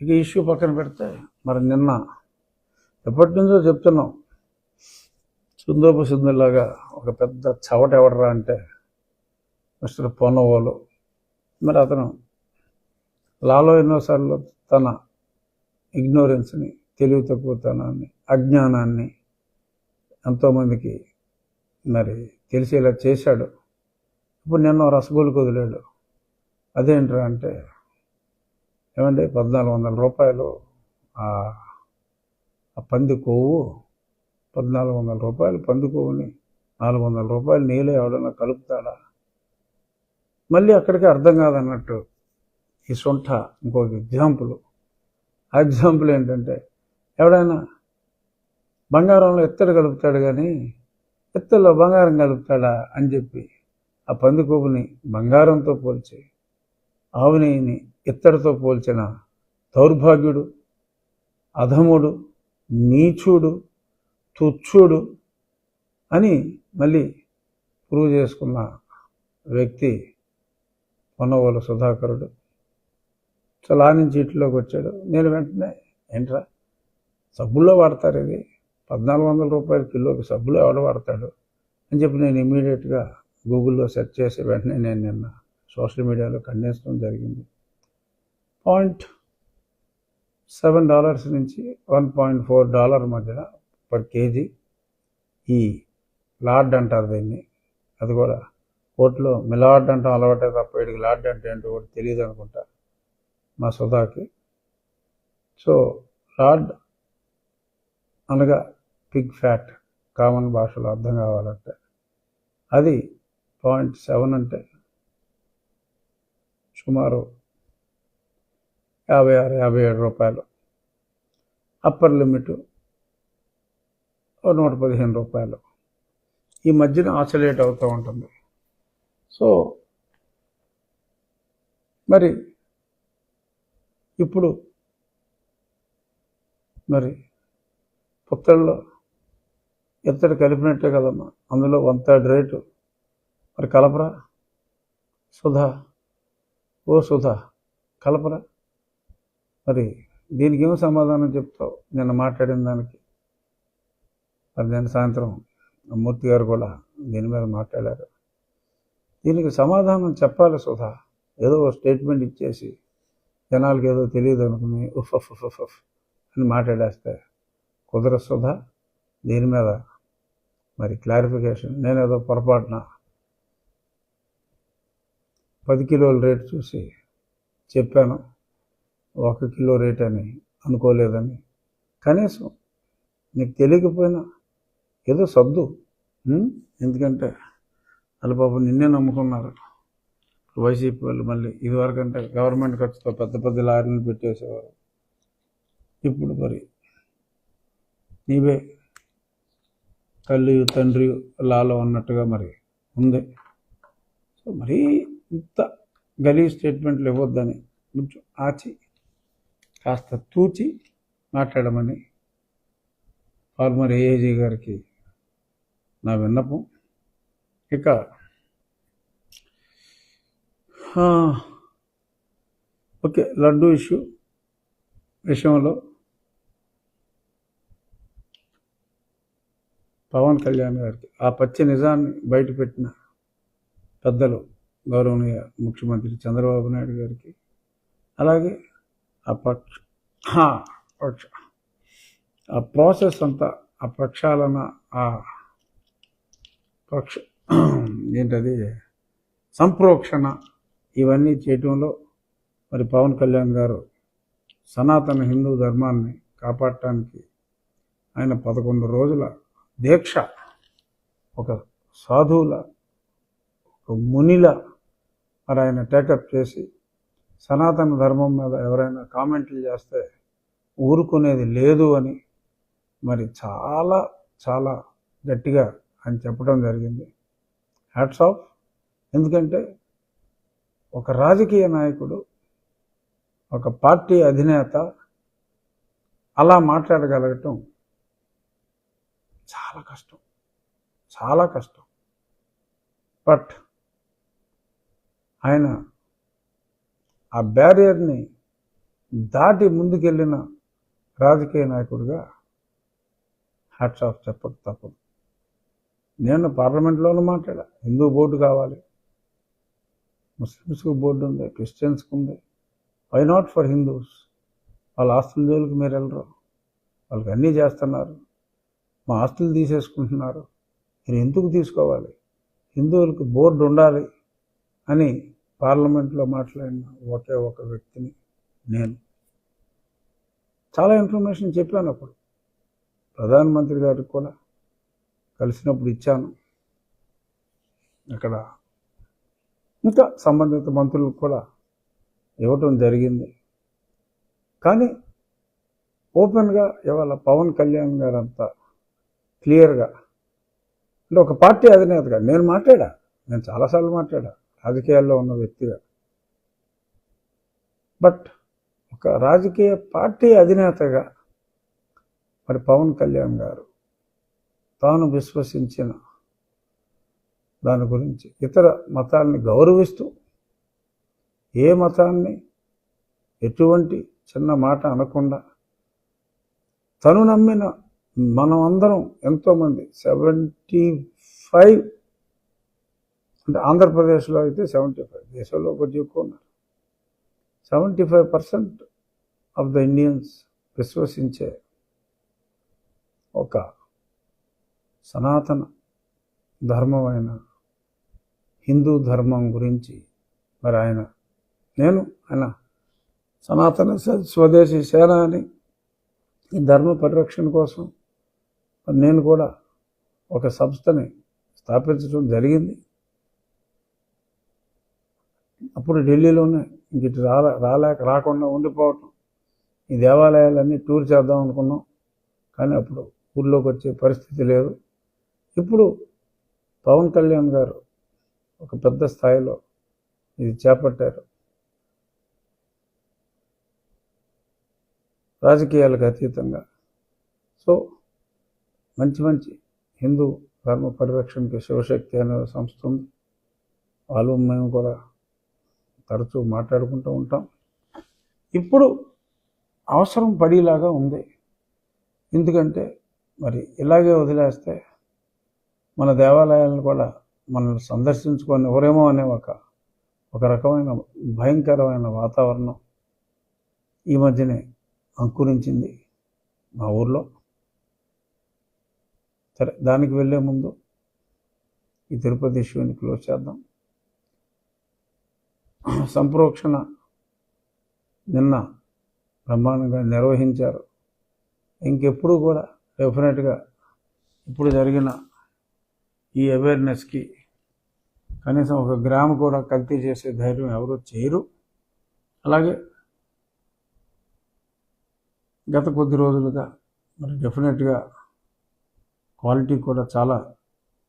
ఇక ఇష్యూ పక్కన పెడితే మరి నిన్న ఎప్పటి నుంచో చెప్తున్నాం. సుందోపు సుందర్లాగా ఒక పెద్ద చవట ఎవడరా అంటే మిస్టర్ పొన్నవోలు. మరి అతను లాలో ఎన్నోసార్లు తన ఇగ్నోరెన్స్ని తెలివి తక్కువతనాన్ని అజ్ఞానాన్ని ఎంతోమందికి మరి తెలిసేలా చేశాడు. ఇప్పుడు నిన్న రసగోలు వదిలాడు అదేంట్రా అంటే ఏమండి? పద్నాలుగు వందల రూపాయలు. ఆ పంది కొవ్వు పద్నాలుగు వందల రూపాయలు. పంది కొవ్వుని నాలుగు వందల రూపాయలు నీళ్ళు ఎవడన్నా కలుపుతాడా? మళ్ళీ అక్కడికి అర్థం కాదన్నట్టు ఈ సొంట ఇంకొక ఎగ్జాంపుల్. ఆ ఎగ్జాంపుల్ ఏంటంటే ఎవడైనా బంగారంలో ఎత్తడి కలుపుతాడు కానీ ఎత్తల్లో బంగారం కలుపుతాడా అని చెప్పి ఆ పంది కొవ్వుని బంగారంతో పోల్చి ఆవు ఇత్తడితో పోల్చిన దౌర్భాగ్యుడు అధముడు నీచుడు తుచ్చుడు అని మళ్ళీ ప్రూవ్ చేసుకున్న వ్యక్తి పొన్నవోలు సుధాకరుడు. చాలా నుంచి ఇంట్లోకి వచ్చాడు. నేను వెంటనే ఏంట్రా సబ్బుల్లో వాడతారు ఇది? పద్నాలుగు వందల రూపాయల కిలోకి సబ్బులో ఎవడ వాడతాడు? అని చెప్పి నేను ఇమీడియట్గా గూగుల్లో సెర్చ్ చేసి వెంటనే నేను నిన్న సోషల్ మీడియాలో ఖండించడం జరిగింది. పాయింట్ సెవెన్ డాలర్స్ నుంచి వన్ పాయింట్ ఫోర్ డాలర్ మధ్యన పర్ కేజీ ఈ లార్డ్ అంటారు దీన్ని. అది కూడా కోర్టులో మిలార్డ్ అంటాం అలవాటే తప్ప వీడికి లార్డ్ అంటే ఏంటో కూడా తెలియదు అనుకుంటా మా సుధాకి సో లార్డ్ అనగా పిగ్ ఫ్యాట్ కామన్ భాషలో అర్థం కావాలంటే. అది పాయింట్ సెవెన్ అంటే సుమారు యాభై ఆరు యాభై ఏడు రూపాయలు. అప్పర్ లిమిట్ నూట పదిహేను రూపాయలు. ఈ మధ్యన ఆసిలేట్ అవుతూ ఉంటుంది. సో మరి ఇప్పుడు మరి పుత్తల్లో ఇత్తడి కలిపినట్టే కదమ్మా. అందులో వన్ థర్డ్ రేటు. మరి కలపరా? సుధా ఓ సుధా కలపరా మరి దీనికి ఏం సమాధానం చెప్తావు? నిన్న మాట్లాడిన దానికి. మరి నిన్న సాయంత్రం మూర్తి గారు కూడా దీని మీద మాట్లాడారు. దీనికి సమాధానం చెప్పాలి సుధా. ఏదో ఒక స్టేట్మెంట్ ఇచ్చేసి జనాలకి ఏదో తెలియదు అనుకుని ఉఫ్ ఉఫ్ ఉఫ్ ఉఫ్ అని మాట్లాడేస్తే కుదర సుధా. దీని మీద మరి క్లారిఫికేషన్. నేనేదో పొరపాటున పది కిలోల రేటు చూసి చెప్పాను. ఒక కిలో రేట్ అని అనుకోలేదని. కనీసం నీకు తెలియకపోయినా ఏదో సర్దు ఎందుకంటే వాళ్ళ పాపం నిన్నే నమ్ముకున్నారు. వైసీపీ వాళ్ళు మళ్ళీ ఇదివరకంటే గవర్నమెంట్ ఖర్చుతో పెద్ద పెద్ద లారీలు పెట్టేసేవారు. ఇప్పుడు మరి నీవే తల్లి తండ్రి లాలో ఉన్నట్టుగా మరి ఉంది. సో మరీ ఇంత గలీ స్టేట్మెంట్లు ఇవ్వద్దని కొంచెం ఆచి కాస్త తూచి మాట్లాడమని ఫార్మర్ ఏఏజీ గారికి నా విన్నపం. ఇక ఓకే లడ్డు ఇష్యూ విషయంలో పవన్ కళ్యాణ్ గారికి ఆ పచ్చి నిజాన్ని బయటపెట్టిన పెద్దలు గౌరవనీయ ముఖ్యమంత్రి చంద్రబాబు నాయుడు గారికి. అలాగే ఆ పక్ష పక్ష ఆ ప్రాసెస్ అంతా ఆ ప్రక్షాళన ఆ పక్ష ఏంటది సంప్రోక్షణ ఇవన్నీ చేయటంలో మరి పవన్ కళ్యాణ్ గారు సనాతన హిందూ ధర్మాన్ని కాపాడటానికి ఆయన పదకొండు రోజుల దీక్ష ఒక సాధువుల ఒక మునిల మరి ఆయన టేకప్ చేసి సనాతన ధర్మం మీద ఎవరైనా కామెంట్లు చేస్తే ఊరుకునేది లేదు అని మరి చాలా చాలా గట్టిగా ఆయన చెప్పడం జరిగింది. హ్యాట్స్ ఆఫ్ ఎందుకంటే ఒక రాజకీయ నాయకుడు ఒక పార్టీ అధినేత అలా మాట్లాడగలగటం చాలా కష్టం చాలా కష్టం. బట్ ఆయన ఆ బ్యారియర్ని దాటి ముందుకెళ్ళిన రాజకీయ నాయకుడిగా హ్యాట్స్ ఆఫ్ చెప్పక తప్పదు. నేను పార్లమెంట్లోనూ మాట్లాడా. హిందూ బోర్డు కావాలి. ముస్లిమ్స్కి బోర్డు ఉంది క్రిస్టియన్స్కి ఉంది. వై నాట్ ఫర్ హిందూస్ వాళ్ళ ఆస్తుల జోలికి మీరు వెళ్ళరు. వాళ్ళకి అన్నీ చేస్తున్నారు. మా ఆస్తులు తీసేసుకుంటున్నారు. మీరు ఎందుకు తీసుకోవాలి? హిందువులకు బోర్డు ఉండాలి. అని పార్లమెంట్లో మాట్లాడిన ఒకే ఒక వ్యక్తిని నేను. చాలా ఇన్ఫర్మేషన్ చెప్పాను అప్పుడు. ప్రధానమంత్రి గారికి కూడా కలిసినప్పుడు ఇచ్చాను. అక్కడ ఇంకా సంబంధిత మంత్రులకు కూడా ఇవ్వటం జరిగింది. కానీ ఓపెన్గా ఇవాళ పవన్ కళ్యాణ్ గారు అంతా క్లియర్గా అంటే ఒక పార్టీ అధినేతగా నేను మాట్లాడా? నేను చాలాసార్లు మాట్లాడా? రాజకీయాల్లో ఉన్న వ్యక్తిగా. బట్ ఒక రాజకీయ పార్టీ అధినేతగా మరి పవన్ కళ్యాణ్ గారు తాను విశ్వసించిన దాని గురించి ఇతర మతాల్ని గౌరవిస్తూ ఏ మతాన్ని ఎటువంటి చిన్న మాట అనకుండా తను నమ్మిన మనం అందరం ఎంతోమంది సెవెంటీ ఫైవ్ అంటే ఆంధ్రప్రదేశ్లో అయితే సెవెంటీ ఫైవ్ దేశంలో కొద్దిగా ఎక్కువ ఉన్నారు. Seventy five percent of the Indians విశ్వసించే ఒక సనాతన ధర్మమైన హిందూ ధర్మం గురించి మరి ఆయన నేను ఆయన సనాతన స్వదేశీ సేన అని ఈ ధర్మ పరిరక్షణ కోసం నేను కూడా ఒక సంస్థని స్థాపించడం జరిగింది. అప్పుడు ఢిల్లీలోనే ఇంక ఇటు రాలే రాలేక రాకుండా ఉండిపోవటం. ఈ దేవాలయాలన్నీ టూర్ చేద్దాం అనుకున్నాం. కానీ అప్పుడు ఊళ్ళోకి వచ్చే పరిస్థితి లేదు. ఇప్పుడు పవన్ కళ్యాణ్ గారు ఒక పెద్ద స్థాయిలో ఇది చేపట్టారు. రాజకీయాలకు అతీతంగా. సో మంచి మంచి హిందూ ధర్మ పరిరక్షణకి శివశక్తి అనే సంస్థ ఉంది. వాళ్ళు మేము కూడా తరచూ మాట్లాడుకుంటూ ఉంటాం. ఇప్పుడు అవసరం పడేలాగా ఉంది. ఎందుకంటే మరి ఇలాగే వదిలేస్తే మన దేవాలయాలను కూడా మనల్ని సందర్శించుకొని ఎవరేమో అనే ఒక ఒక రకమైన భయంకరమైన వాతావరణం ఈ మధ్యనే అంకురించింది మా ఊర్లో. సరే దానికి వెళ్ళే ముందు ఈ తిరుపతి ఇష్యూని క్లోజ్ చేద్దాం. సంప్రోక్షణ నిన్న బ్రహ్మాండంగా నిర్వహించారు. ఇంకెప్పుడు కూడా డెఫినెట్గా ఇప్పుడు జరిగిన ఈ అవేర్నెస్కి కనీసం ఒక గ్రామ్ కూడా కల్తీ చేసే ధైర్యం ఎవరు చేయరు. అలాగే గత కొద్ది రోజులుగా మరి డెఫినెట్గా క్వాలిటీ కూడా చాలా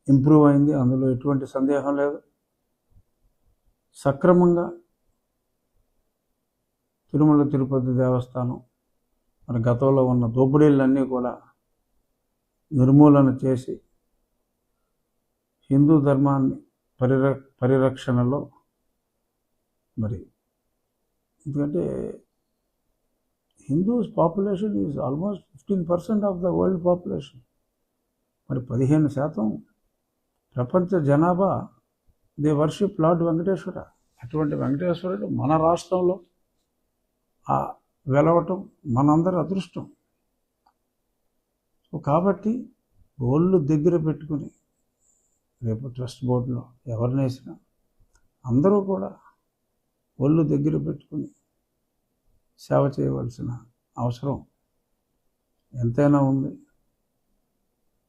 ఇంప్రూవ్ అయింది. అందులో ఎటువంటి సందేహం లేదు. సక్రమంగా తిరుమల తిరుపతి దేవస్థానం మరి గతంలో ఉన్న దోపిడీలన్నీ కూడా నిర్మూలన చేసి హిందూ ధర్మాన్ని పరిర పరిరక్షణలో మరి ఎందుకంటే Hindus population is almost fifteen percent of the world population. మరి పదిహేను శాతం ప్రపంచ జనాభా దే వర్షిప్ లార్డ్ వెంకటేశ్వర. అటువంటి వెంకటేశ్వరుడు మన రాష్ట్రంలో ఆ వెలవటం మనందరి అదృష్టం. సో కాబట్టి ఒళ్ళు దగ్గర పెట్టుకుని రేపు ట్రస్ట్ బోర్డులో ఎవరిని వేసినా అందరూ కూడా ఒళ్ళు దగ్గర పెట్టుకుని సేవ చేయవలసిన అవసరం ఎంతైనా ఉంది.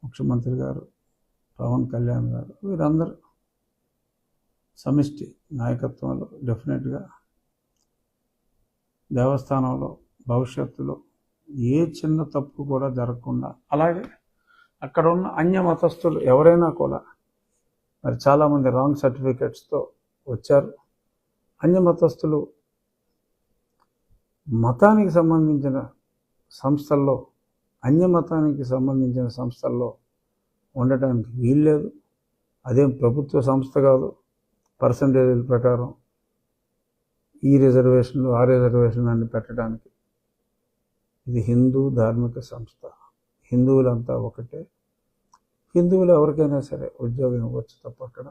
ముఖ్యమంత్రి గారు పవన్ కళ్యాణ్ గారు వీరందరూ సమిష్టి నాయకత్వంలో డెఫినెట్గా దేవస్థానంలో భవిష్యత్తులో ఏ చిన్న తప్పు కూడా జరగకుండా అలాగే అక్కడ ఉన్న అన్య మతస్థులు ఎవరైనా కూడా మరి చాలామంది రాంగ్ సర్టిఫికెట్స్తో వచ్చారు. అన్య మతస్థులు మతానికి సంబంధించిన సంస్థల్లో అన్య మతానికి సంబంధించిన సంస్థల్లో ఉండటానికి వీల్లేదు. అదేం ప్రభుత్వ సంస్థ కాదు పర్సంటేజీల ప్రకారం ఈ రిజర్వేషన్లు ఆ రిజర్వేషన్లు అన్ని పెట్టడానికి ఇది హిందూ ధార్మిక సంస్థ. హిందువులంతా ఒకటే. హిందువులు ఎవరికైనా సరే ఉద్యోగం ఇవ్వచ్చు తప్ప అక్కడ.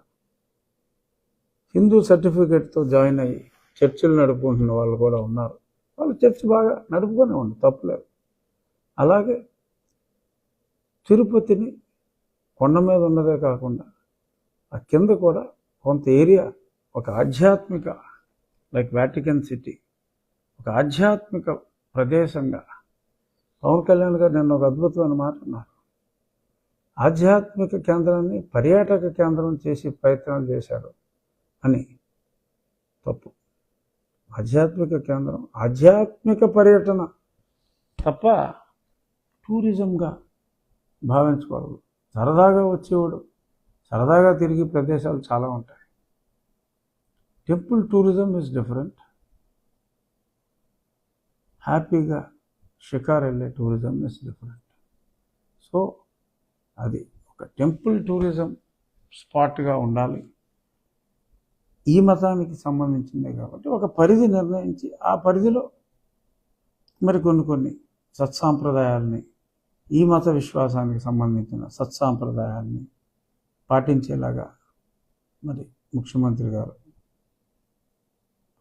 హిందూ సర్టిఫికేట్తో జాయిన్ అయ్యి చర్చిలు నడుపుకుంటున్న వాళ్ళు కూడా ఉన్నారు. వాళ్ళు చర్చ్ బాగా నడుపుకొని ఉండి తప్పులేదు. అలాగే తిరుపతిని కొండ మీద ఉన్నదే కాకుండా ఆ కింద కూడా కొంత ఏరియా ఒక ఆధ్యాత్మిక లైక్ వాటికన్ సిటీ ఒక ఆధ్యాత్మిక ప్రదేశంగా. పవన్ కళ్యాణ్ గారు నిన్న ఒక అద్భుతమైన మాట అన్నారు. ఆధ్యాత్మిక కేంద్రాన్ని పర్యాటక కేంద్రం చేసి ప్రయత్నాలు చేశారు అని తప్పు. ఆధ్యాత్మిక కేంద్రం ఆధ్యాత్మిక పర్యటన తప్ప టూరిజంగా భావించకూడదు సరదాగా వచ్చేవాడు. సరదాగా తిరిగి ప్రదేశాలు చాలా ఉంటాయి. టెంపుల్ టూరిజం ఇస్ డిఫరెంట్ హ్యాపీగా షికార్ వెళ్ళే టూరిజం ఇస్ డిఫరెంట్ సో అది ఒక టెంపుల్ టూరిజం స్పాట్గా ఉండాలి. ఈ మతానికి సంబంధించిందే కాబట్టి ఒక పరిధి నిర్ణయించి ఆ పరిధిలో మరి కొన్ని కొన్ని సత్సాంప్రదాయాల్ని ఈ మత విశ్వాసానికి సంబంధించిన సత్సాంప్రదాయాల్ని పాటించేలాగా మరి ముఖ్యమంత్రి గారు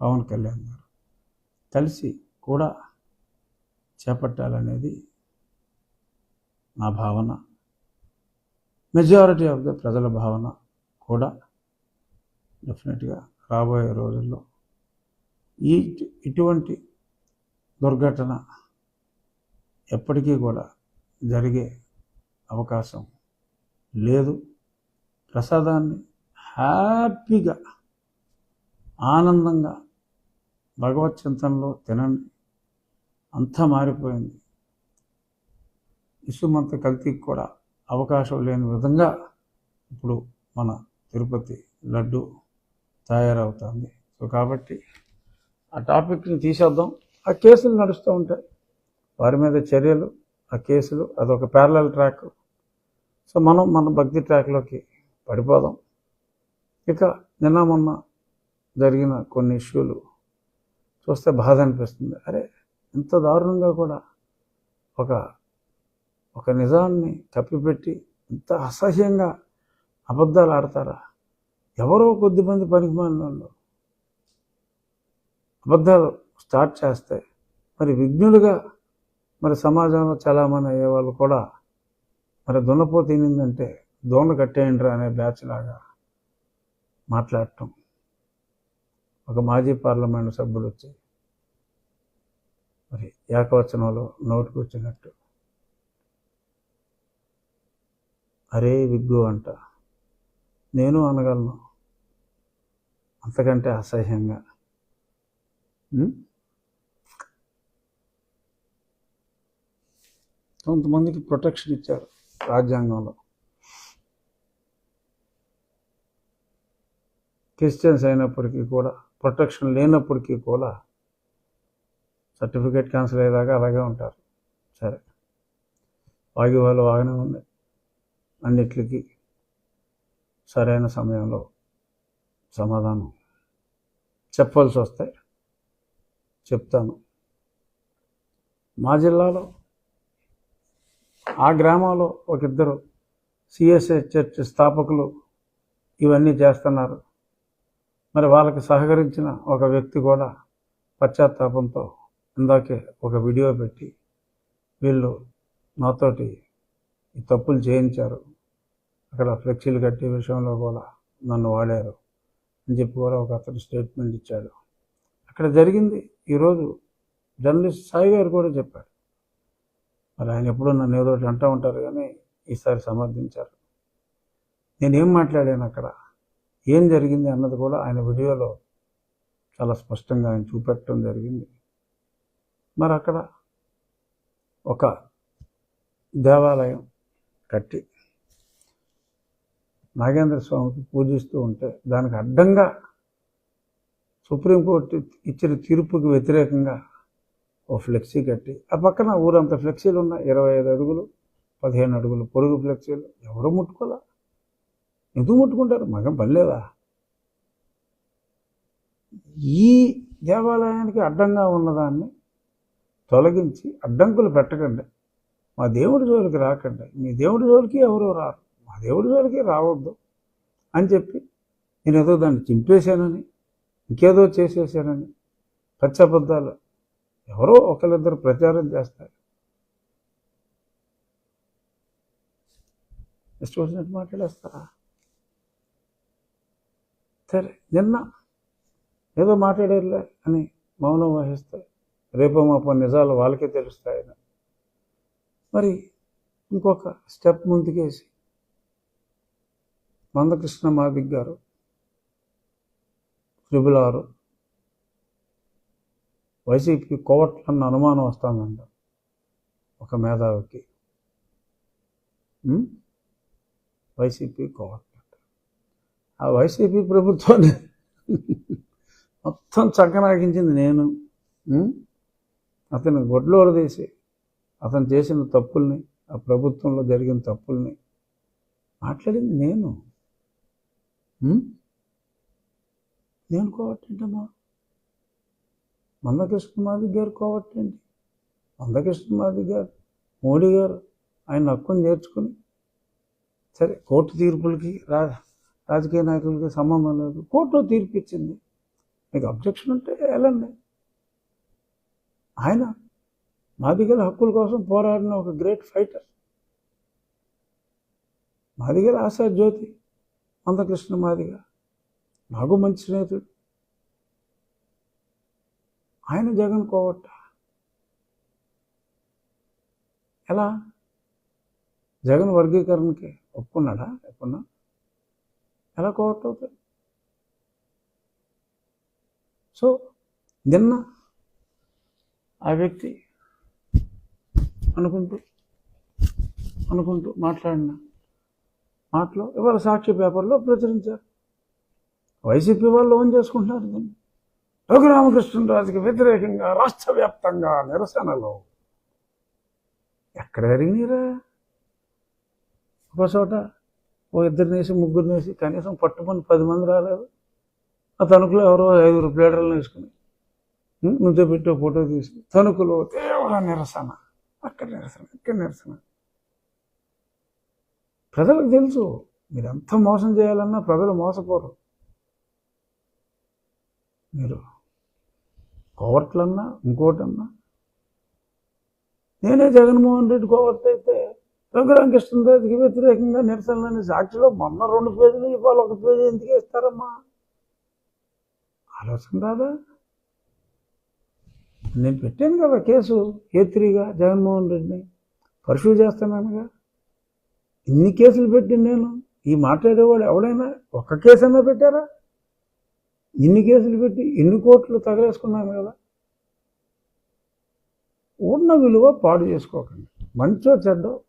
పవన్ కళ్యాణ్ గారు కలిసి కూడా చేపట్టాలనేది నా భావన. మెజారిటీ ఆఫ్ ద ప్రజల భావన కూడా డెఫినెట్గా రాబోయే రోజుల్లో ఈ ఇటువంటి దుర్ఘటన ఎప్పటికీ కూడా జరిగే అవకాశం లేదు. ప్రసాదాన్ని హ్యాపీగా ఆనందంగా భగవత్ చింతనలో తినండి. అంతా మారిపోయింది. ఇసుమంత కల్తీకి కూడా అవకాశం లేని విధంగా ఇప్పుడు మన తిరుపతి లడ్డు తయారవుతుంది. సో కాబట్టి ఆ టాపిక్ని తీసేద్దాం. ఆ కేసులు నడుస్తూ ఉంటాయి. వారి మీద చర్యలు ఆ కేసులు అదొక ప్యారల ట్రాక్. సో మనం మన భక్తి ట్రాక్లోకి పడిపోదాం ఇక నిన్న మొన్న జరిగిన కొన్ని ఇష్యూలు చూస్తే బాధ అనిపిస్తుంది. అరే ఇంత దారుణంగా కూడా ఒక ఒక నిజాన్ని కప్పిపెట్టి ఇంత అసహ్యంగా అబద్ధాలు ఆడతారా? ఎవరో కొద్దిమంది పనికి వాళ్ళు అబద్ధాలు స్టార్ట్ చేస్తే మరి విఘ్నులుగా మరి సమాజంలో చలామణి అయ్యే వాళ్ళు కూడా మరి దున్నపో దోమలు కట్టేయండి కట్టేయండిరా అనే బ్యాచ్ లాగా మాట్లాడటం. ఒక మాజీ పార్లమెంట్ సభ్యులు వచ్చి మరి ఏకవచనంలో నోటుకు వచ్చినట్టు అరే విగ్గు అంట. నేను అనగలను. అంతకంటే అసహ్యంగా. కొంతమందికి ప్రొటెక్షన్ ఇచ్చారు రాజ్యాంగంలో. క్రిస్టియన్స్ అయినప్పటికీ కూడా ప్రొటెక్షన్ లేనప్పటికీ కూడా సర్టిఫికేట్ క్యాన్సిల్ అయ్యేదాకా అలాగే ఉంటారు. సరే. వాగి వాళ్ళు వాగనే ఉంది. అన్నిటికీ సరైన సమయంలో సమాధానం చెప్పాల్సి వస్తే చెప్తాను. మా జిల్లాలో ఆ గ్రామంలో ఒక ఇద్దరు సిఎస్ఐ చర్చ్ స్థాపకులు ఇవన్నీ చేస్తున్నారు. మరి వాళ్ళకి సహకరించిన ఒక వ్యక్తి కూడా పశ్చాత్తాపంతో ఇందాకే ఒక వీడియో పెట్టి వీళ్ళు నాతోటి ఈ తప్పులు చేయించారు. అక్కడ ఫ్లెక్సీలు కట్టే విషయంలో కూడా నన్ను వాడారు అని చెప్పి కూడా ఒక అతను స్టేట్మెంట్ ఇచ్చాడు. అక్కడ జరిగింది. ఈరోజు జర్నలిస్ట్ సాయి గారు కూడా చెప్పాడు మరి ఆయన ఎప్పుడూ నన్ను ఏదో ఒకటి అంటూ ఉంటారు కానీ ఈసారి సమర్థించారు. నేనేం మాట్లాడాను అక్కడ? ఏం జరిగింది అన్నది కూడా ఆయన వీడియోలో చాలా స్పష్టంగా ఆయన చూపెట్టడం జరిగింది. మరి అక్కడ ఒక దేవాలయం కట్టి నాగేంద్ర స్వామికి పూజిస్తూ ఉంటే దానికి అడ్డంగా సుప్రీంకోర్టు ఇచ్చిన తీర్పుకి వ్యతిరేకంగా ఓ ఫ్లెక్సీ కట్టి ఆ పక్కన ఊరంత ఫ్లెక్సీలు ఉన్నాయి ఇరవై ఐదు అడుగులు పదిహేను అడుగులు పొరుగు ఫ్లెక్సీలు. ఎవరు ముట్టుకోలే. ఎందుకు ముట్టుకుంటారు? మగం పనిలేదా? ఈ దేవాలయానికి అడ్డంగా ఉన్నదాన్ని తొలగించి అడ్డంకులు పెట్టకండి. మా దేవుడి జోలికి రాకండి. మీ దేవుడి జోలికి ఎవరు రారు? మా దేవుడి జోలికి రావద్దు అని చెప్పి నేను ఏదో దాన్ని చింపేశానని ఇంకేదో చేసేసానని పచ్చబద్ధాలు ఎవరో ఒకరిద్దరు ప్రచారం చేస్తారు. ఇష్టం వచ్చినట్టు మాట్లాడేస్తారా? సరే నిన్న ఏదో మాట్లాడారులే అని మౌనం వహిస్తే రేపో మాపో నిజాలు వాళ్ళకే తెలుస్తాయని మరి ఇంకొక స్టెప్ ముందుకేసి మందకృష్ణ మాదిక్ గారు ట్రిబుల్ ఆరు వైసీపీకి కోవట్లన్న అనుమానం వస్తుందంట ఒక మేధావికి. వైసీపీ కోవట్ ఆ వైసీపీ ప్రభుత్వాన్ని మొత్తం చక్కనాగించింది నేను. అతను అతని గొడ్లు అతను చేసిన తప్పుల్ని ఆ ప్రభుత్వంలో జరిగిన తప్పుల్ని మాట్లాడింది నేను. నేను కోవట్టేంటమ్మా మందకృష్ణ మాది గారు కోవట్టండి మందకృష్ణ మాది గారు మోడీ గారు ఆయన హక్కును చేర్చుకుని సరే కోర్టు తీర్పులకి రాదా రాజకీయ నాయకులకి సంబంధం లేదు. కోర్టు తీర్పిచ్చింది. మీకు అబ్జెక్షన్ ఉంటే వెళ్ళండి. ఆయన మాదిగల హక్కుల కోసం పోరాడిన ఒక గ్రేట్ ఫైటర్ మాదిగల ఆశా జ్యోతి మందకృష్ణ మాదిగ నాకు మంచి స్నేహితుడు. ఆయన జగన్ కోవట్ట. ఎలా? జగన్ వర్గీకరణకి ఒప్పుకున్నాడా? ఎప్పుడున్నా ఎలా కోవట్ అవుతాడు సో నిన్న ఆ వ్యక్తి అనుకుంటూ అనుకుంటూ మాట్లాడిన మాటలో ఇవాళ సాక్షి పేపర్లో ప్రచురించారు? వైసీపీ వాళ్ళు ఓన్ చేసుకుంటున్నారు దీన్ని. రఘురామకృష్ణరాజుకి వ్యతిరేకంగా రాష్ట్ర వ్యాప్తంగా నిరసనలు. ఎక్కడ జరిగినరా ఒక చోట ఓ ఇద్దరినేసి ముగ్గురినేసి కనీసం పట్టుమని పది మంది రాలేదు. ఆ తణుకులో ఎవరో ఐదుగురు ప్లేటర్లను వేసుకుని నువ్వు పెట్టి ఫోటో తీసి తణుకులో తీవ్ర నిరసన అక్కడ నిరసన ఇక్కడ నిరసన. ప్రజలకు తెలుసు మీరు ఎంత మోసం చేయాలన్నా ప్రజలు మోసపోరు. మీరు కోవట్లన్నా ఇంకోటన్నా నేనే జగన్మోహన్ రెడ్డి కోవట్ అయితే రఘురామకృష్ణరాజుకి వ్యతిరేకంగా నిరసనలని సాక్షిలో మొన్న రెండు పేజీలు ఇవాళ ఒక పేజీ ఎందుకు ఇస్తారమ్మా ఆలోచన రాదా? నేను పెట్టాను కదా కేసు ఏ త్రీగా జగన్మోహన్ రెడ్డిని. పర్సూ చేస్తున్నానుగా. ఇన్ని కేసులు పెట్టి నేను. ఈ మాట్లాడేవాడు ఎవడైనా ఒక్క కేసైనా పెట్టారా? ఇన్ని కేసులు పెట్టి ఎన్ని కోట్లు తగలేసుకున్నాను కదా. ఉన్న విలువ పాడు చేసుకోకండి. మంచో చెడ్డో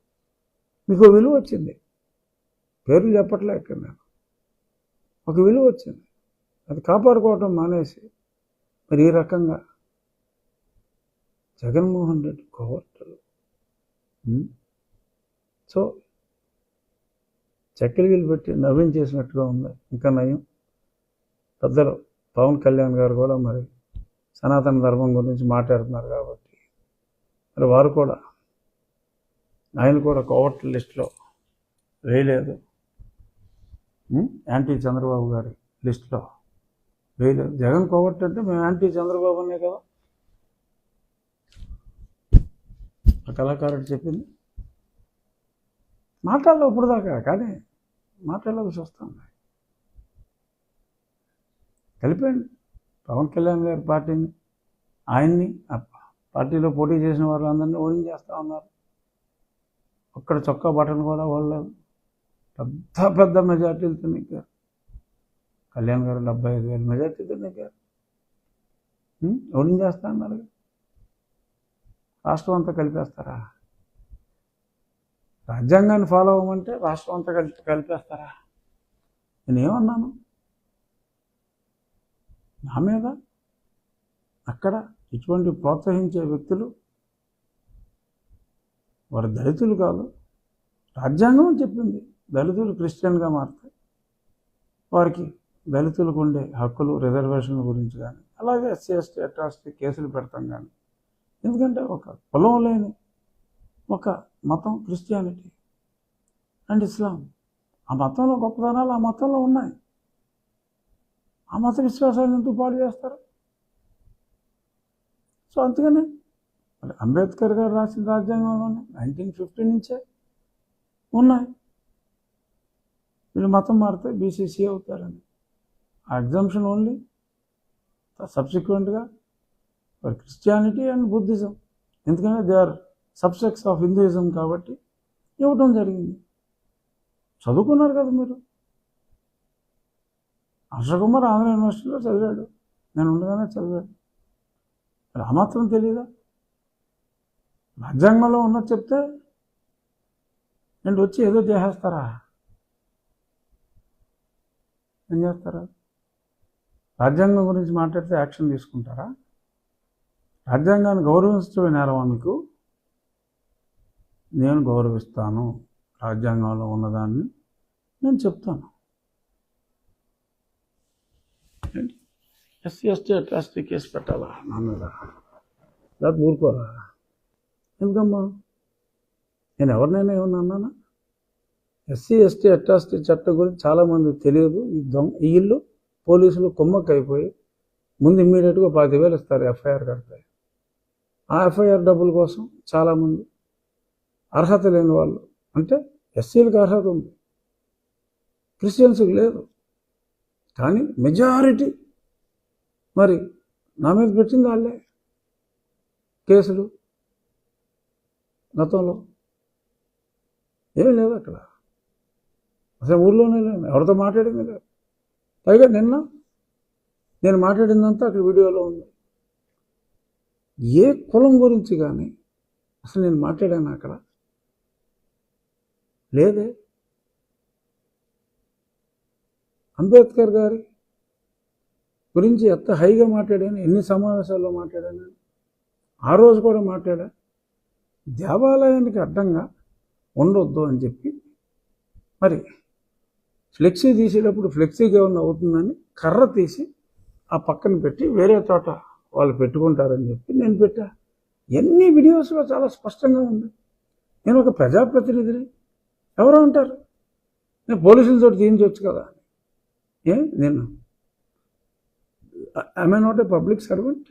మీకు విలువ వచ్చింది. పేర్లు చెప్పట్లే ఇక్కడ నేను ఒక విలువ వచ్చింది. అది కాపాడుకోవటం మానేసి మరి ఈ రకంగా జగన్మోహన్ రెడ్డి కోవర్టలు. సో చక్కెరగిలు పెట్టి నవ్వించేసినట్టుగా ఉంది. ఇంకా నయం. పెద్దలు పవన్ కళ్యాణ్ గారు కూడా మరి సనాతన ధర్మం గురించి మాట్లాడుతున్నారు కాబట్టి. మరి వారు కూడా ఆయన కూడా కోవర్ట్ లిస్ట్లో వేయలేదు. యాంటీ చంద్రబాబు గారి లిస్ట్లో వేయలేదు. జగన్ కోవర్ట్ అంటే మేము యాంటీ చంద్రబాబు అనే కదా. ఆ కళాకారుడు చెప్పింది. మాట్లాడలో ఇప్పుడు దాకా కానీ మాట్లాడాల్సి వస్తుంది. కలిపండి పవన్ కళ్యాణ్ గారి పార్టీని ఆయన్ని ఆ పార్టీలో పోటీ చేసిన వాళ్ళందరినీ ఓడించేస్తా ఉన్నారు. ఒక్కడ చొక్కా బటన్ కూడా వాళ్ళు పెద్ద పెద్ద మెజార్టీలతో నెగ్గారు కళ్యాణ్ గారు డెబ్బై ఐదు వేల మెజార్టీతో నెగ్గారు ఎవరిని చేస్తా అన్నారు రాష్ట్రం అంతా కలిపేస్తారా? రాజ్యాంగాన్ని ఫాలో అవ్వమంటే రాష్ట్రం అంతా కలిపి కలిపేస్తారా? నేనేమన్నాను? నా మీద? అక్కడ ఇటువంటి ప్రోత్సహించే వ్యక్తులు వారు దళితులు కాదు. రాజ్యాంగం చెప్పింది. దళితులు క్రిస్టియన్గా మారుతాయి. వారికి దళితులకు ఉండే హక్కులు రిజర్వేషన్ల గురించి కానీ అలాగే ఎస్సీ ఎస్టీ అట్రాసిటీ కేసులు పెడతాం కానీ ఎందుకంటే ఒక కులం లేని ఒక మతం క్రిస్టియానిటీ అండ్ ఇస్లాం. ఆ మతంలో గొప్పదనాలు ఆ మతంలో ఉన్నాయి. ఆ మత విశ్వాసాన్ని ఎందుకు పాడు చేస్తారు? సో అందుకని మరి అంబేద్కర్ గారు రాసిన రాజ్యాంగంలోనే నైన్టీన్ ఫిఫ్టీ నుంచే ఉన్నాయి. వీళ్ళు మతం మారితే బీసీసీ అవుతారని. ఆ ఎగ్జామ్షన్ ఓన్లీ సబ్సిక్వెంట్గా ఫర్ క్రిస్టియానిటీ అండ్ బుద్ధిజం. ఎందుకంటే they are subsects of Hinduism కాబట్టి ఇవ్వటం జరిగింది. చదువుకున్నారు కదా మీరు? హర్షకుమార్ ఆంధ్ర యూనివర్సిటీలో చదివాడు. నేను ఉండగానే చదివాడు. మరి ఆ మాత్రం తెలియదా రాజ్యాంగంలో ఉన్నది చెప్తే నేను వచ్చి ఏదో చేసేస్తారా? ఏం చేస్తారా? రాజ్యాంగం గురించి మాట్లాడితే యాక్షన్ తీసుకుంటారా? రాజ్యాంగాన్ని గౌరవించడమే నేరమా మీకు? నేను గౌరవిస్తాను. రాజ్యాంగంలో ఉన్నదాన్ని నేను చెప్తాను. ఎస్సీ ఎస్టీ అట్రాసిటీ కేసు పెట్టాలా? నా మీద. లేకపోతే ఊరుకోరా? ఎందుకమ్మా? నేను ఎవరినైనా ఏమన్నా అన్నానా? ఎస్సీ ఎస్టీ అట్రాసిటీ చట్టం గురించి చాలామంది తెలియదు. ఈ దొంగ ఈ ఇల్లు పోలీసులు కుమ్మక్క అయిపోయి ముందు ఇమ్మీడియట్గా పది వేలు ఇస్తారు ఎఫ్ఐఆర్ కడతాయి ఆ ఎఫ్ఐఆర్ డబ్బుల కోసం చాలామంది అర్హత లేని వాళ్ళు. అంటే ఎస్సీలకు అర్హత ఉంది. క్రిస్టియన్స్కి లేదు. కానీ మెజారిటీ మరి నా మీద పెట్టింది వాళ్ళే. కేసులు గతంలో? ఏమీ లేదు అక్కడ. అసలు ఊర్లోనే లేదు ఎవరితో మాట్లాడింది లేదు పైగా నిన్న నేను మాట్లాడిందంతా అక్కడ వీడియోలో ఉంది. ఏ కులం గురించి కానీ అసలు నేను మాట్లాడాను అక్కడ. లేదే. అంబేద్కర్ గారి గురించి ఎంత హైగా మాట్లాడాను ఎన్ని సమావేశాల్లో మాట్లాడాను ఆ రోజు కూడా మాట్లాడా దేవాలయానికి అడ్డంగా ఉండొద్దు అని చెప్పి మరి ఫ్లెక్సీ తీసేటప్పుడు ఫ్లెక్సీగా ఏమన్నా అవుతుందని కర్ర తీసి ఆ పక్కన పెట్టి వేరే చోట వాళ్ళు పెట్టుకుంటారని చెప్పి నేను పెట్టా ఎన్ని వీడియోస్లో చాలా స్పష్టంగా ఉంది నేను ఒక ప్రజాప్రతినిధిని ఎవరు అంటారు నేను పోలీసులతో తీయించవచ్చు కదా ఏ నేను I not a public servant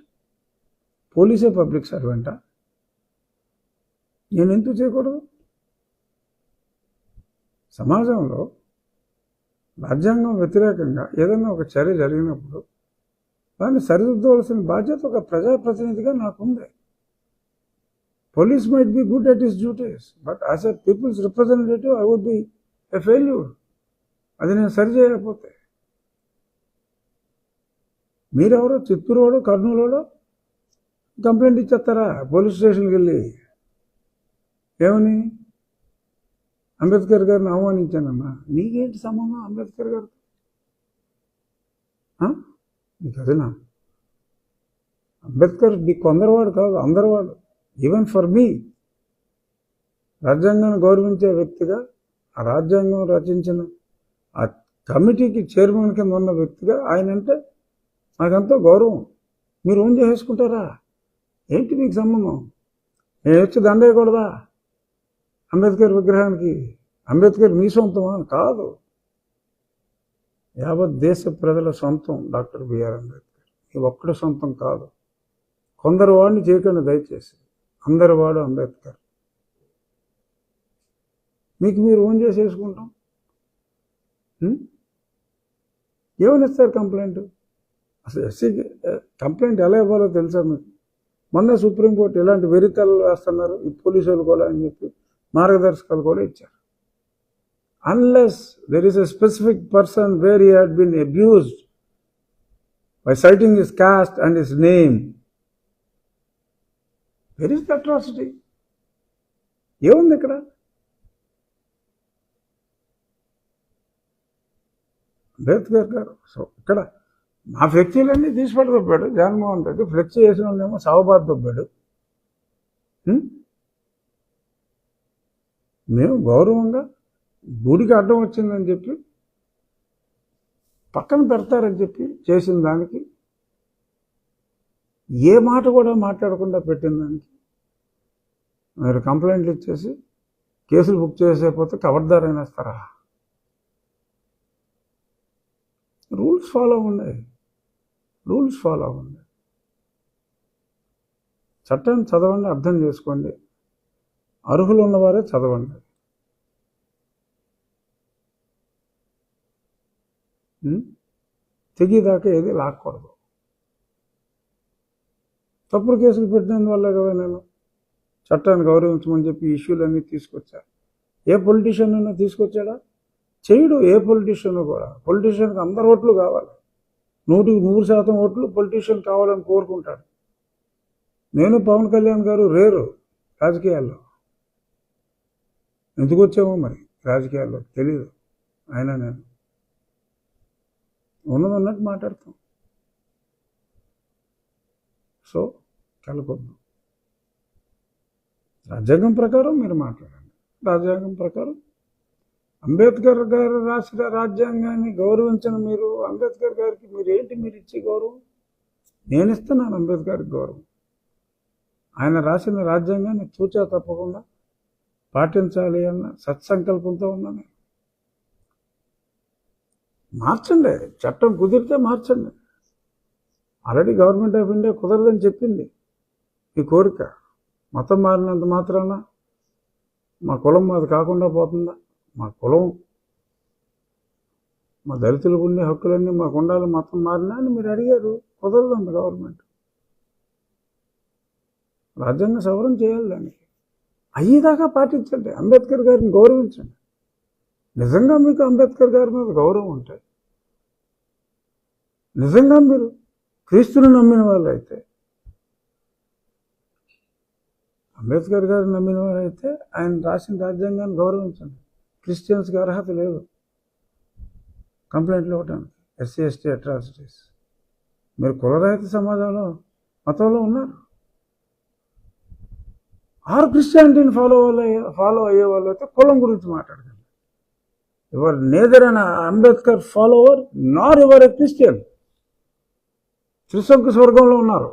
పోలీసే public సర్వెంటా నేను ఎందుకు చేయకూడదు? సమాజంలో రాజ్యాంగం వ్యతిరేకంగా ఏదైనా ఒక చర్య జరిగినప్పుడు దాన్ని సరిదిద్దవలసిన బాధ్యత ఒక ప్రజాప్రతినిధిగా నాకుంది. Police might be good at his duties but as a people's representative I would be a failure అది నేను సరి చేయకపోతే. మీరెవరో చిత్తూరువాడు కర్నూలువాడు కంప్లైంట్ ఇచ్చేస్తారా? పోలీస్ స్టేషన్కి వెళ్ళి ఏమని? అంబేద్కర్ గారిని అవమానించానమ్మా. నీకేంటి సంబంధం అంబేద్కర్ గారు అదేనా? అంబేద్కర్ మీ కొందరివాడు కాదు అందరివాడు. ఈవెన్ ఫర్ మీ రాజ్యాంగాన్ని గౌరవించే వ్యక్తిగా ఆ రాజ్యాంగం రచించిన ఆ కమిటీకి చైర్మన్ కింద ఉన్న వ్యక్తిగా ఆయన అంటే నాకంతా గౌరవం. మీరు ఓన్ చేసేసుకుంటారా ఏంటి మీకు సంబంధం? నేను వచ్చి దండేయకూడదా అంబేద్కర్ విగ్రహానికి అంబేద్కర్ మీ సొంతమా కాదు. యావత్ దేశ ప్రజల సొంతం డాక్టర్ బిఆర్ అంబేద్కర్. ఈ ఒక్కడ సొంతం కాదు. కొందరు వాడిని చేయకండి దయచేసి. అందరి వాడు అంబేద్కర్. మీకు మీరు ఓన్ చేసేసుకుంటాం ఏమని ఇస్తారు కంప్లైంట్? అసలు ఎస్సీకి కంప్లైంట్ ఎలా ఇవ్వాలో తెలుసా మీకు? మొన్న సుప్రీంకోర్టు ఇలాంటి వెరితలు వేస్తున్నారు ఈ పోలీసు వాళ్ళు కూడా అని చెప్పి. మార్గదర్శకాలు కూడా ఇచ్చారు. Unless there is a specific person where he had been abused by citing his caste and his name where is the atrocity ఏముంది ఇక్కడ? అంబేద్కర్ గారు సో ఇక్కడ మా ఫ్లెక్సీలన్నీ తీసి పట్టుకొప్పాడు జగన్మోహన్ రెడ్డి ఫ్లెక్సీ చేసిన వాళ్ళేమో సవబాద్ దొబ్బాడు మేము గౌరవంగా గుడికి అడ్డం వచ్చిందని చెప్పి పక్కన పెడతారని చెప్పి చేసిన దానికి ఏ మాట కూడా మాట్లాడకుండా పెట్టిన దానికి మీరు కంప్లైంట్లు ఇచ్చేసి కేసులు బుక్ చేసేపోతే కవర్దార్ అయినేస్తారా రూల్స్ ఫాలో అవ్వండి. రూల్స్ ఫాలో అవ్వండి. చట్టాన్ని చదవండి అర్థం చేసుకోండి. అర్హులు ఉన్నవారే చదవండి తెగిదాకా ఏది లాక్కూడదు. తప్పుడు కేసులు పెట్టినందువల్లే కదా నేను చట్టాన్ని గౌరవించమని చెప్పి ఇష్యూలన్నీ తీసుకొచ్చా? ఏ పొలిటీషియన్ అయినా తీసుకొచ్చాడా? చేయడు ఏ పొలిటీషియన్ కూడా. పొలిటీషియన్కి అందరు ఓట్లు కావాలి. నూటికి నూరు శాతం ఓట్లు పొలిటీషియన్ కావాలని కోరుకుంటాడు. నేను పవన్ కళ్యాణ్ గారు రేరు రాజకీయాల్లో. ఎందుకు వచ్చామో మరి? రాజకీయాల్లో తెలియదు అయినా నేను ఉన్నదన్నట్టు మాట్లాడతాం. సో కలపొద్దు రాజ్యాంగం ప్రకారం మీరు మాట్లాడండి. రాజ్యాంగం ప్రకారం అంబేద్కర్ గారు రాసిన రాజ్యాంగాన్ని గౌరవించిన మీరు అంబేద్కర్ గారికి మీరు ఏంటి మీరు ఇచ్చే గౌరవం? నేను ఇస్తున్నాను అంబేద్కర్కి గౌరవం. ఆయన రాసిన రాజ్యాంగాన్ని తూచా తప్పకుండా పాటించాలి అన్న సత్సంకల్పంతో ఉన్నాను మార్చండి చట్టం కుదిరితే మార్చండి. ఆల్రెడీ గవర్నమెంట్ ఆఫ్ ఇండియా కుదరదని చెప్పింది ఈ కోరిక. మతం మారినంత మాత్రాన మా కులం మాది కాకుండా పోతుందా? మా కులం మా దళితులకు ఉండే హక్కులన్నీ మాకు ఉండాలి మతం మారినా అని మీరు అడిగారు. కుదరదండి గవర్నమెంట్. రాజ్యాంగ సవరణ చేయాలి దానికి. అయ్యేదాకా పాటించండి. అంబేద్కర్ గారిని గౌరవించండి. నిజంగా మీకు అంబేద్కర్ గారి మీద గౌరవం ఉంటాయి నిజంగా మీరు క్రీస్తుని నమ్మిన వాళ్ళు అయితే అంబేద్కర్ గారిని నమ్మిన వాళ్ళైతే ఆయన రాసిన రాజ్యాంగాన్ని గౌరవించండి. క్రిస్టియన్స్కి అర్హత లేదు. కంప్లైంట్లు ఇవ్వడానికి ఎస్సీ ఎస్టీ అట్రాసిటీస్. మీరు కులరహిత సమాజంలో మతంలో ఉన్నారు. ఆరు క్రిస్టియానిటీని ఫాలో అయ్యే ఫాలో అయ్యే వాళ్ళు అయితే కులం గురించి మాట్లాడగలరు. Your neither an Ambedkar follower nor ever a Christian? త్రిశంకు స్వర్గంలో ఉన్నారు.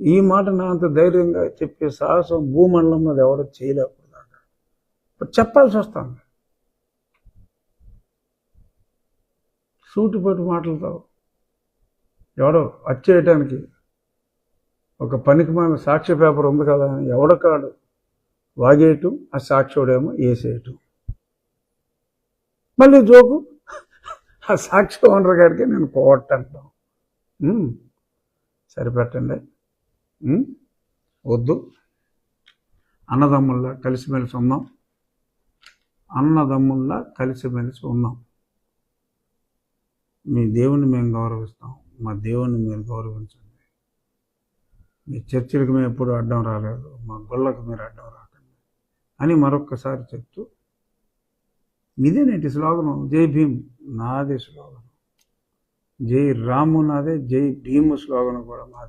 ఈ మాట నా అంత ధైర్యంగా చెప్పే సాహసం భూమండలం అది ఎవడో చేయలేకపోతున్నాడు చెప్పాల్సి వస్తుంది. సూటిపట్టు మాటలతో ఎవడో వచ్చేయటానికి ఒక పనికి మన సాక్ష్య పేపర్ ఉంది కదా అని ఎవడో కాడు? వాగేయటం ఆ సాక్ష్యుడేమో వేసేయటం మళ్ళీ జోకు ఆ సాక్షి ఓనర్ గారికి నేను పోగొట్టంటాం సరిపెట్టండి. వద్దు. అన్నదమ్ముల్లా కలిసిమెలిసి ఉన్నాం అన్నదమ్ముల్లా కలిసిమెలిసి ఉన్నాం మీ దేవుని మేము గౌరవిస్తాం. మా దేవుని మీరు గౌరవించండి. మీ చర్చిలకు మేము ఎప్పుడు అడ్డం రాలేదు మా గుళ్ళకు మీరు అడ్డం రాకండి అని మరొక్కసారి చెప్తూ ఇదే నేటి శ్లోగనం జై భీమ్ నాదే శ్లోగనం జై రాము నాదే జై భీము శ్లోగనం కూడా మాదే.